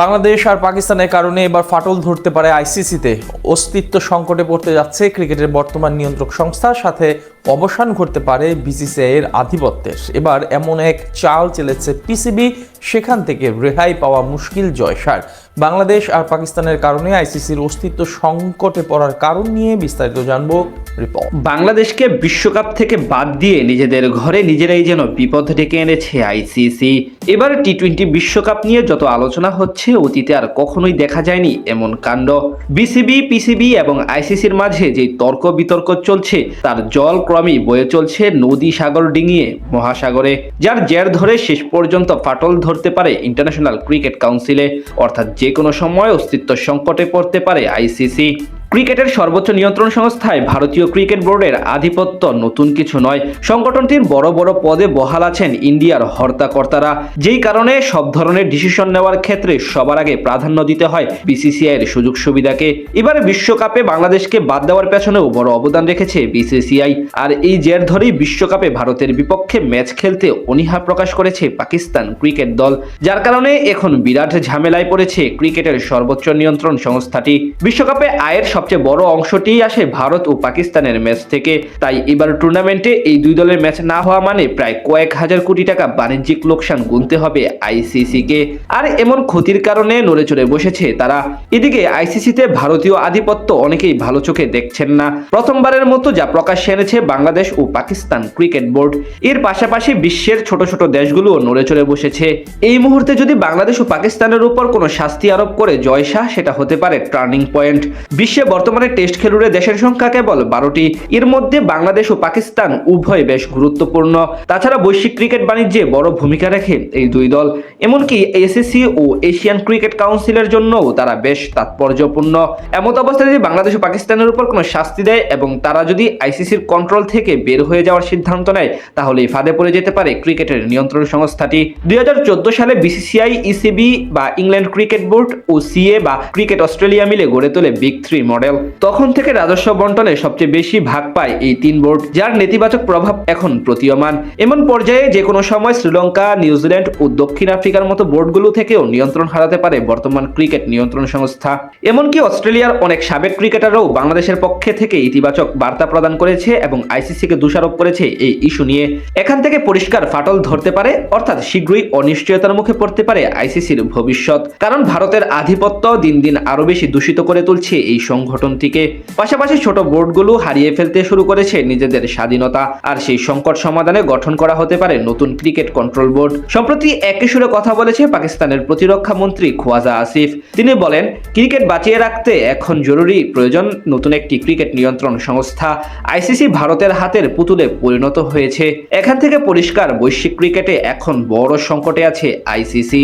বাংলাদেশ আর পাকিস্তানের কারণে এবার ফাটল ধরতে পারে আইসিসিতে। অস্তিত্ব সংকটে পড়তে যাচ্ছে ক্রিকেটের বর্তমান নিয়ন্ত্রক সংস্থার সাথে অবসান ঘটতে পারে বিসিসিআই এর আধিপত্যের। এবার এমন এক চাল চেলেছে পিসিবি সেখান থেকে রেহাই পাওয়া মুশকিল জয়সার। বাংলাদেশ আর পাকিস্তানের কারণে আইসিসির অস্তিত্ব সংকটে পড়ার কারণ নিয়ে বিস্তারিত জানব রিপোর্ট বাংলাদেশকে বিশ্বকাপ থেকে বাদ দিয়ে নিজেদের ঘরে নিজেরাই যেন বিপদ ডেকে এনেছে আইসিসি। এবার টি টোয়েন্টি বিশ্বকাপ নিয়ে যত আলোচনা হচ্ছে, অতীতে আর কখনোই দেখা যায়নি এমন কাণ্ড। বিসিবি, পিসিবি এবং আইসিসির মাঝে যে তর্ক বিতর্ক চলছে, তার জল ক্রমেই বয়ে চলছে নদী সাগর ডিঙিয়ে মহাসাগরে, যার জের ধরে শেষ পর্যন্ত ফাটল ধরতে পারে ইন্টারন্যাশনাল ক্রিকেট কাউন্সিলে অর্থাৎ যে কোনো সময় অস্তিত্ব সংকটে পড়তে পারে আইসিসি ক্রিকেটের সর্বোচ্চ নিয়ন্ত্রণ সংস্থায় ভারতীয় ক্রিকেট বোর্ডের আধিপত্য নতুন কিছু নয়। সংগঠনটির বড় বড় পদে বহাল আছেন ইন্ডিয়ার হর্তাকর্তারা। যেই কারণে সব ধরনের ডিসিশন নেওয়ার ক্ষেত্রে সবার আগে প্রাধান্য দিতে হয় বিসিসিআই এর সুযোগ সুবিধাকে। এবারে বিশ্বকাপে বাংলাদেশকে বাদ দেওয়ার পেছনেও বড় অবদান রেখেছে বিসিসিআই। আর এই জের ধরেই বিশ্বকাপে ভারতের বিপক্ষে ম্যাচ খেলতে অনীহা প্রকাশ করেছে পাকিস্তান ক্রিকেট দল। যার কারণে এখন বিরাট ঝামেলায় পড়েছে ক্রিকেটের সর্বোচ্চ নিয়ন্ত্রণ সংস্থাটি। বিশ্বকাপে আয়ের সবচেয়ে বড় অংশটিই আসে ভারত ও পাকিস্তানের ম্যাচ থেকে। তাই এবার টুর্নামেন্টে এই দুই দলের ম্যাচ না হওয়া মানে প্রায় কয়েক হাজার কোটি টাকা বাণিজ্যিক লোকসান গুনতে হবে আইসিসিকে। আর এমন ক্ষতির কারণে নড়ে চড়ে বসেছে তারা। এদিকে আইসিসিতে ভারতীয় আধিপত্য অনেকেই ভালো চোখে দেখছেন না। প্রথমবারের মতো যা প্রকাশ্যে এনেছে বাংলাদেশ ও পাকিস্তান ক্রিকেট বোর্ড। এর পাশাপাশি বিশ্বের ছোট ছোট দেশগুলোও নড়ে চড়ে বসেছে। এই মুহূর্তে যদি বাংলাদেশ ও পাকিস্তানের উপর কোনো শাস্তি আরোপ করে জয়শাহ সেটা হতে পারে টার্নিং পয়েন্ট। বিশ্বে বর্তমানে টেস্ট খেলুড়ে দেশের সংখ্যা কেবল বারোটি। এর মধ্যে বাংলাদেশ ও পাকিস্তান উভয় বেশ গুরুত্বপূর্ণ। তাছাড়া বৈশ্বিক ক্রিকেট বাণিজ্যে বড় ভূমিকা রাখে এই দুই দল। এমনকি এসএসসি ও এশিয়ান ক্রিকেট কাউন্সিলের জন্যও তারা বেশ তাৎপর্যপূর্ণ। এমত অবস্থায় যদি বাংলাদেশ ও পাকিস্তানের উপর কোনো শাস্তি দেয় এবং তারা যদি আইসিসির কন্ট্রোল থেকে বের হয়ে যাওয়ার সিদ্ধান্ত নেয়, তাহলে ফাঁদে পড়ে যেতে পারে ক্রিকেটের নিয়ন্ত্রণ সংস্থাটি। দুই হাজার চোদ্দ সালে বিসিসিআই, ইসিবি বা ইংল্যান্ড ক্রিকেট বোর্ড ও সিএ বা ক্রিকেট অস্ট্রেলিয়া মিলে গড়ে তোলে বিগ থ্রি মডেল। তখন থেকে রাজস্ব বন্টনে সবচেয়ে বেশি ভাগ পায় এই তিন বোর্ড, যার নেতিবাচক প্রভাব এখন প্রতীয়মান। এমন পর্যায়ে যে কোনো সময় শ্রীলঙ্কা, নিউজিল্যান্ড ও দক্ষিণ আফ্রিকার মতো বোর্ডগুলো থেকেও নিয়ন্ত্রণ হারাতে পারে বর্তমান ক্রিকেট নিয়ন্ত্রণ সংস্থা। এমনকি অস্ট্রেলিয়ার অনেক সাবেক ক্রিকেটাররাও বাংলাদেশের পক্ষে থেকে ইতিবাচক বার্তা প্রদান করেছে এবং আইসিসিকে দোষারোপ করেছে এই ইস্যু নিয়ে। এখান থেকে পরিষ্কার ফাটল ধরতে পারে, অর্থাৎ শীঘ্রই অনিশ্চয়তার মুখে পড়তে পারে আইসিসির ভবিষ্যৎ। কারণ ভারতের আধিপত্য দিন দিন আরও বেশি দূষিত করে তুলছে এই সংগঠনটিকে পাশাপাশি ছোট বোর্ডগুলো হারিয়ে ফেলতে শুরু করেছে নিজেদের স্বাধীনতা। আর সেই সংকট সমাধানে গঠন করা হতে পারে নতুন ক্রিকেট কন্ট্রোল বোর্ড। সম্প্রতি একই সুরে কথা বলেছে পাকিস্তানের প্রতিরক্ষা মন্ত্রী খোয়াজা আসিফ। তিনি বলেন, ক্রিকেট বাঁচিয়ে রাখতে এখন জরুরি প্রয়োজন নতুন একটি ক্রিকেট নিয়ন্ত্রণ সংস্থা। আইসিসি ভারতের হাতের পুতুলে পরিণত হয়েছে। এখান থেকে পরিষ্কার বৈশ্বিক ক্রিকেটে এখন বড় সংকটে আছে আইসিসি।